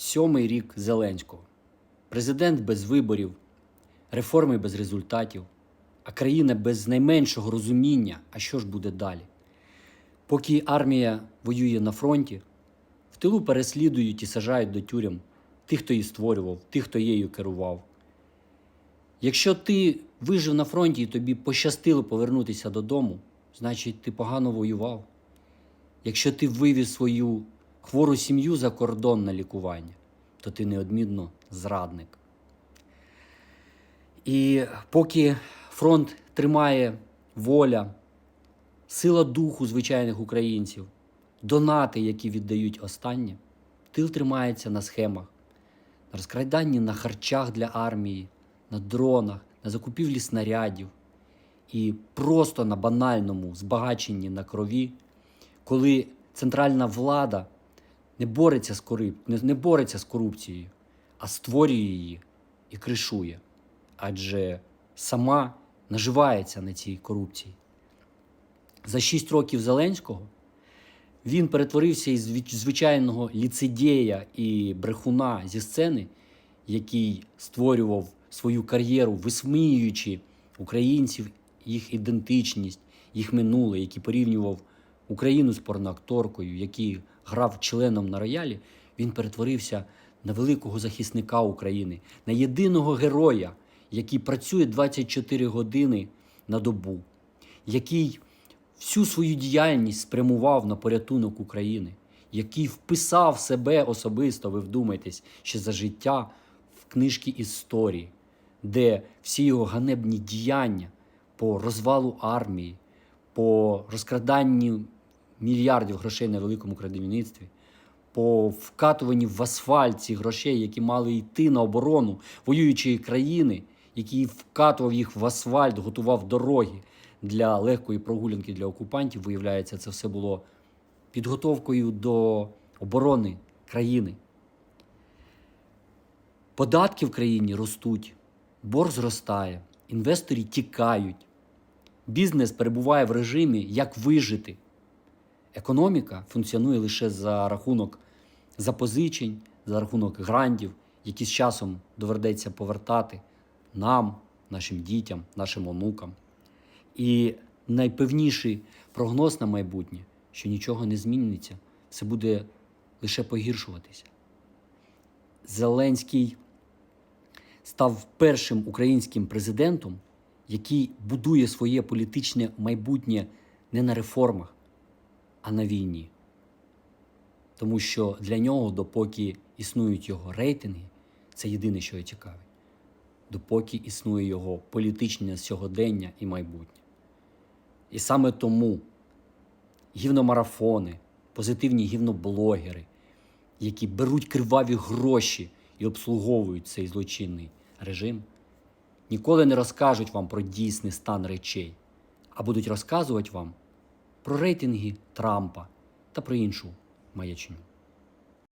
Сьомий рік Зеленського. Президент без виборів, реформи без результатів, а країна без найменшого розуміння, а що ж буде далі. Поки армія воює на фронті, в тилу переслідують і сажають до тюрям тих, хто її створював, тих, хто її керував. Якщо ти вижив на фронті і тобі пощастило повернутися додому, значить ти погано воював. Якщо ти вивіз свою хвору сім'ю за кордон на лікування, то ти неодмінно зрадник. І поки фронт тримає воля, сила духу звичайних українців, донати, які віддають останнє, тил тримається на схемах, на розкраданні на харчах для армії, на дронах, на закупівлі снарядів і просто на банальному збагаченні на крові, коли центральна влада не бореться з корип... не, не бореться з корупцією, а створює її і кришує. Адже сама наживається на цій корупції. За шість років Зеленського він перетворився із звич- звичайного ліцедея і брехуна зі сцени, який створював свою кар'єру, висміюючи українців, їх ідентичність, їх минуле, який порівнював Україну з порноакторкою, який грав членом на роялі, він перетворився на великого захисника України, на єдиного героя, який працює 24 години на добу, який всю свою діяльність спрямував на порятунок України, який вписав себе особисто, ви вдумайтесь, ще за життя в книжки історії, де всі його ганебні діяння по розвалу армії, по розкраданню мільярдів грошей на великому крадівництві, по вкатуванні в асфальт цих грошей, які мали йти на оборону воюючої країни, який вкатував їх в асфальт, готував дороги для легкої прогулянки для окупантів. Виявляється, це все було підготовкою до оборони країни. Податки в країні ростуть, борг зростає, інвестори тікають, бізнес перебуває в режимі як вижити. Економіка функціонує лише за рахунок запозичень, за рахунок грантів, які з часом доведеться повертати нам, нашим дітям, нашим онукам. І найпевніший прогноз на майбутнє, що нічого не зміниться, все буде лише погіршуватися. Зеленський став першим українським президентом, який будує своє політичне майбутнє не на реформах, а на війні. Тому що для нього, допоки існують його рейтинги, це єдине, що його цікавить, допоки існує його політичне сьогодення і майбутнє. І саме тому гівномарафони, позитивні гівноблогери, які беруть криваві гроші і обслуговують цей злочинний режим, ніколи не розкажуть вам про дійсний стан речей, а будуть розказувати вам про рейтинги Трампа та про іншу маячню.